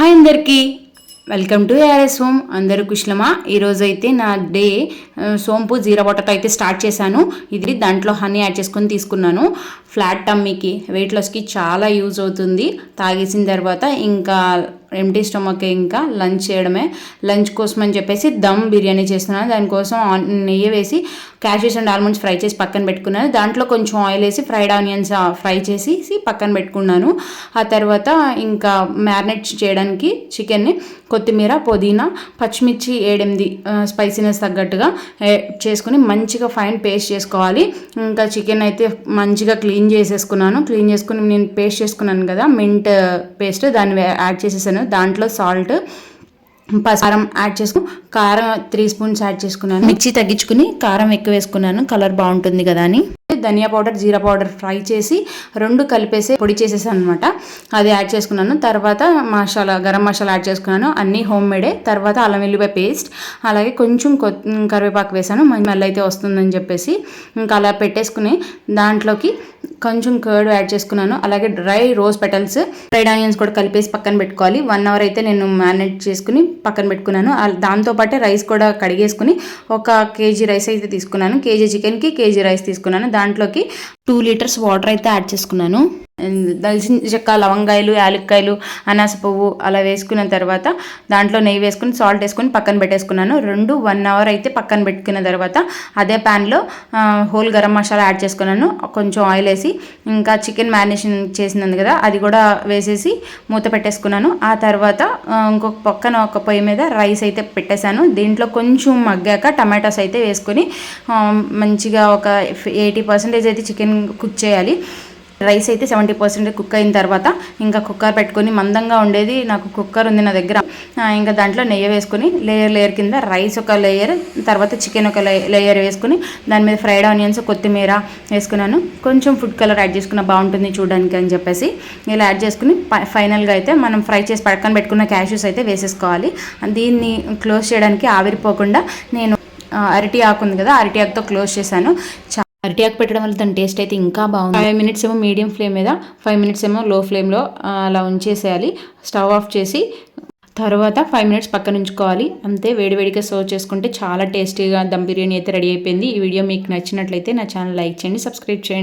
Hi అందరికీ. Welcome to ARS home అందరూ కుశలమా? ఈరోజు అయితే నా డే. సోంపు జీరా వాటర్తో అయితే స్టార్ట్ చేశాను. ఇది దాంట్లో హనీ యాడ్ చేసుకొని తీసుకున్నాను. ఫ్లాట్ టమ్మీకి వెయిట్ లాస్కి చాలా యూజ్ అవుతుంది. తాగేసిన తర్వాత ఇంకా ఎంటీ స్టమక్ ఇంకా లంచ్ చేయడమే. లంచ్ కోసం అని చెప్పేసి దమ్ బిర్యానీ చేస్తున్నాను. దానికోసం ఆన్- నెయ్యి వేసి క్యాషెస్ అండ్ ఆల్మండ్స్ ఫ్రై చేసి పక్కన పెట్టుకున్నాను. దాంట్లో కొంచెం ఆయిల్ వేసి ఫ్రైడ్ ఆనియన్స్ ఫ్రై చేసి పక్కన పెట్టుకున్నాను. ఆ తర్వాత ఇంకా మ్యారినేట్ చేయడానికి చికెన్ని కొత్తిమీర పుదీనా పచ్చిమిర్చి ఏడెనిమిది స్పైసీనెస్ తగ్గట్టుగా చేసుకుని మంచిగా ఫైన్ పేస్ట్ చేసుకోవాలి. ఇంకా చికెన్ అయితే మంచిగా క్లీన్ చేసేసుకున్నాను. క్లీన్ చేసుకుని నేను పేస్ట్ చేసుకున్నాను కదా మింట్ పేస్ట్ దాన్ని యాడ్ చేసేసాను. దాంట్లో సాల్ట్ కారం యాడ్ చేసుకుని కారం త్రీ స్పూన్స్ యాడ్ చేసుకున్నాను. మిర్చి తగ్గించుకుని కారం ఎక్కువ వేసుకున్నాను. కలర్ బాగుంటుంది కదా అని. ధనియా పౌడర్ జీరా పౌడర్ ఫ్రై చేసి రెండు కలిపేసి పొడి చేసేసాను అనమాట అది యాడ్ చేసుకున్నాను. తర్వాత మసాలా గరం మసాలా యాడ్ చేసుకున్నాను. అన్నీ హోమ్ మేడే. తర్వాత అల్లం వెల్లిపాయ పేస్ట్ అలాగే కొంచెం కరివేపాకు వేసాను. మళ్ళీ అయితే వస్తుందని చెప్పేసి ఇంకా అలా పెట్టేసుకుని దాంట్లోకి కొంచెం కర్డ్ యాడ్ చేసుకున్నాను. అలాగే dry rose petals fried onions కూడా కలిపేసి పక్కన పెట్టుకోవాలి. వన్ అవర్ అయితే నేను మ్యారినేట్ చేసుకుని పక్కన పెట్టుకున్నాను. దాంతోపాటే రైస్ కూడా కడిగేసుకుని ఒక కేజీ రైస్ అయితే తీసుకున్నాను. కేజీ చికెన్కి కేజీ రైస్ తీసుకున్నాను. దాంట్లోకి టూ లీటర్స్ వాటర్ అయితే యాడ్ చేసుకున్నాను. దాల్చిన చెక్క లవంగాయలు యాలక్కాయలు అనాస పువ్వు అలా వేసుకున్న తర్వాత దాంట్లో నెయ్యి వేసుకుని సాల్ట్ వేసుకుని పక్కన పెట్టేసుకున్నాను. రెండు వన్ అవర్ అయితే పక్కన పెట్టుకున్న తర్వాత అదే ప్యాన్లో హోల్ గరం మసాలా యాడ్ చేసుకున్నాను. కొంచెం ఆయిల్ వేసి ఇంకా చికెన్ మ్యారినేషన్ చేసినాను కదా అది కూడా వేసేసి మూత పెట్టేసుకున్నాను. ఆ తర్వాత ఇంకొక పక్కన ఒక పొయ్యి మీద రైస్ అయితే పెట్టేశాను. దీంట్లో కొంచెం మగ్గాక టమాటాస్ అయితే వేసుకొని మంచిగా ఒక ఎయిటీ పర్సెంటేజ్ అయితే చికెన్ కుక్ చేయాలి. రైస్ అయితే సెవెంటీ పర్సెంట్ కుక్ అయిన తర్వాత ఇంకా కుక్కర్ పెట్టుకొని మందంగా ఉండేది. నాకు కుక్కర్ ఉంది నా దగ్గర. ఇంకా దాంట్లో నెయ్యి వేసుకొని లేయర్ లేయర్ కింద రైస్ ఒక లేయర్ తర్వాత చికెన్ ఒక లేయర్ వేసుకుని దాని మీద ఫ్రైడ్ ఆనియన్స్ కొత్తిమీర వేసుకున్నాను. కొంచెం ఫుడ్ కలర్ యాడ్ చేసుకున్న బాగుంటుంది చూడడానికి అని చెప్పేసి ఇలా యాడ్ చేసుకుని ఫైనల్గా అయితే మనం ఫ్రై చేసి పక్కన పెట్టుకున్న క్యాష్యూస్ అయితే వేసేసుకోవాలి. దీన్ని క్లోజ్ చేయడానికి ఆవిరిపోకుండా నేను అరటి ఆకు ఉంది కదా అరటి ఆకుతో క్లోజ్ చేశాను. అరిటాకు పెట్టడం వల్ల దాని టేస్ట్ అయితే ఇంకా బాగుంది. ఫైవ్ మినిట్స్ ఏమో మీడియం ఫ్లేమ్ మీద ఫైవ్ మినిట్స్ ఏమో లో ఫ్లేమ్లో అలా ఉంచేసేయాలి. స్టవ్ ఆఫ్ చేసి తర్వాత ఫైవ్ మినిట్స్ పక్కన ఉంచుకోవాలి. అంతే వేడివేడిగా సర్వ్ చేసుకుంటే చాలా టేస్టీగా దమ్ బిర్యానీ అయితే రెడీ అయిపోయింది. ఈ వీడియో మీకు నచ్చినట్లయితే నా ఛానల్ లైక్ చేయండి సబ్స్క్రైబ్ చేయండి.